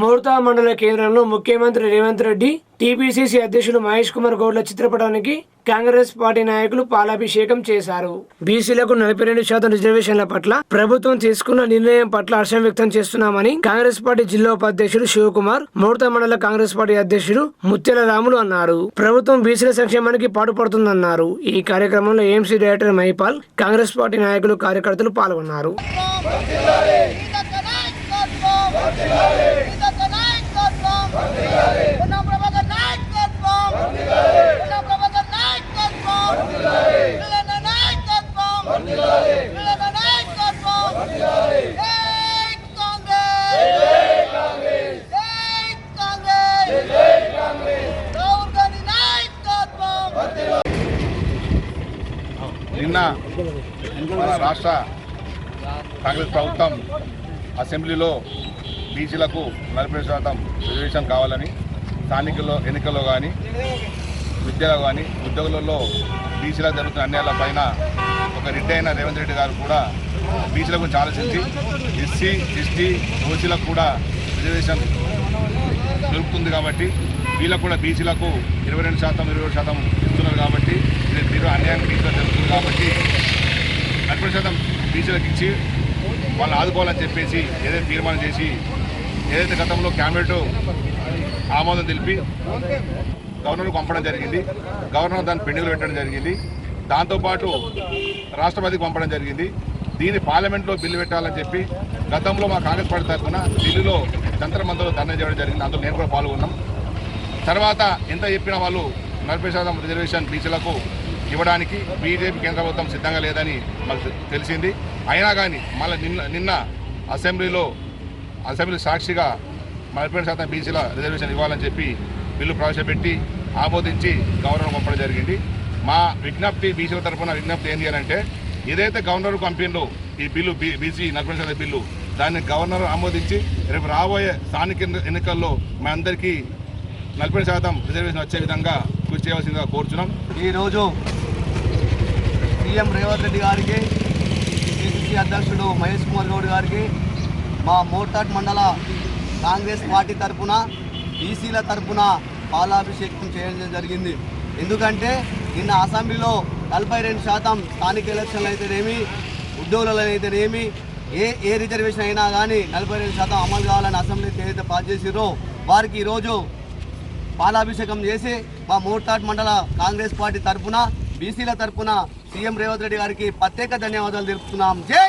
మూర్తా మండల కేంద్రంలో ముఖ్యమంత్రి రేవంత్ రెడ్డి టీపీసీసీ అధ్యక్షులు మహేష్ కుమార్ గౌడ్ల చిత్రపటానికి కాంగ్రెస్ పార్టీ నాయకులు పాలాభిషేకం చేశారు. బీసీలకు నలభై రెండు శాతం రిజర్వేషన్ల పట్ల ప్రభుత్వం తీసుకున్న నిర్ణయం పట్ల హర్షం వ్యక్తం చేస్తున్నామని కాంగ్రెస్ పార్టీ జిల్లా ఉపాధ్యక్షుడు శివకుమార్ మోర్తా మండల కాంగ్రెస్ పార్టీ అధ్యక్షుడు ముత్యాల రాములు అన్నారు. ప్రభుత్వం బీసీల సంక్షేమానికి పాటుపడుతుందన్నారు. ఈ కార్యక్రమంలో AMC director Mahipal Congress party నాయకులు కార్యకర్తలు పాల్గొన్నారు. నిన్న మన రాష్ట్ర కాంగ్రెస్ ప్రభుత్వం అసెంబ్లీలో బీసీలకు నలభై శాతం రిజర్వేషన్ కావాలని స్థానికల్లో ఎన్నికల్లో కానీ విద్యలో కానీ ఉద్యోగులలో బీసీలకు జరుగుతున్న అన్యాయాల పైన ఒక రెడ్డి అయిన రేవంత్ రెడ్డి గారు కూడా బీసీల గురించి ఆలోచించి ఎస్సీ ఎస్టీ ఓసీలకు కూడా రిజర్వేషన్ దొరుకుతుంది కాబట్టి వీళ్ళకు కూడా బీసీలకు ఇరవై రెండు శాతం ఇరవై శాతం ఇస్తున్నారు కాబట్టి ఇది తీవ్ర అన్యాయం బీసీలకు జరుగుతుంది కాబట్టి నలభై శాతం బీసీలకు ఇచ్చి వాళ్ళు ఆదుకోవాలని చెప్పేసి ఏదైతే తీర్మానం చేసి ఏదైతే గతంలో క్యాబినెట్ ఆమోదం తెలిపి గవర్నర్కు పంపడం జరిగింది. గవర్నర్ దాన్ని పెండింగ్లో పెట్టడం జరిగింది. దాంతోపాటు రాష్ట్రపతికి పంపడం జరిగింది. దీన్ని పార్లమెంట్లో బిల్లు పెట్టాలని చెప్పి గతంలో మా కాంగ్రెస్ పార్టీ తరఫున ఢిల్లీలో జంతర్ మంత్రులు ధర్నా చేయడం జరిగింది. అందులో నేను కూడా పాల్గొన్నాం. తర్వాత ఎంత చెప్పినా వాళ్ళు నలభై శాతం రిజర్వేషన్ బీసీలకు ఇవ్వడానికి బీజేపీ కేంద్ర ప్రభుత్వం సిద్ధంగా లేదని మాకు తెలిసింది. అయినా కానీ మళ్ళీ నిన్న నిన్న అసెంబ్లీలో అసెంబ్లీ సాక్షిగా నలభై శాతం బీసీల రిజర్వేషన్ ఇవ్వాలని చెప్పి బిల్లు ప్రవేశపెట్టి ఆమోదించి గవర్నర్ పంపడం జరిగింది. మా విజ్ఞప్తి బీసీల తరఫున విజ్ఞప్తి ఏంటి అని అంటే ఏదైతే గవర్నర్ పంపిందో ఈ బిల్లు బీ బీసీ నలభై శాతం బిల్లు దాన్ని గవర్నర్ ఆమోదించి రేపు రాబోయే స్థానిక ఎన్నికల్లో మా అందరికీ నలభై శాతం రిజర్వేషన్ వచ్చే విధంగా కృషి చేయాల్సిందిగా కోరుచున్నాం. ఈరోజు సీఎం రేవంత్ రెడ్డి గారికి పిసిసి అధ్యక్షుడు మహేష్ కుమార్ గౌడ్ గారికి మా మోర్తాట్ మండల కాంగ్రెస్ పార్టీ తరఫున బీసీల తరఫున పాలాభిషేకం చేయడం జరిగింది. ఎందుకంటే నిన్న అసెంబ్లీలో నలభై రెండు శాతం స్థానిక ఎలక్షన్లు అయితేనేమి ఉద్యోగులలో అయితేనేమి ఏ ఏ రిజర్వేషన్ అయినా కానీ నలభై రెండు శాతం అమలు కావాలని అసెంబ్లీ ఏదైతే పాస్ చేసిరో వారికి ఈరోజు పాలాభిషేకం చేసి మా మోర్తాట్ మండల కాంగ్రెస్ పార్టీ తరఫున బీసీల తరఫున సీఎం రేవంత్ రెడ్డి గారికి ప్రత్యేక ధన్యవాదాలు తెలుపుతున్నాం. జై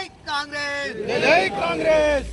కాంగ్రెస్!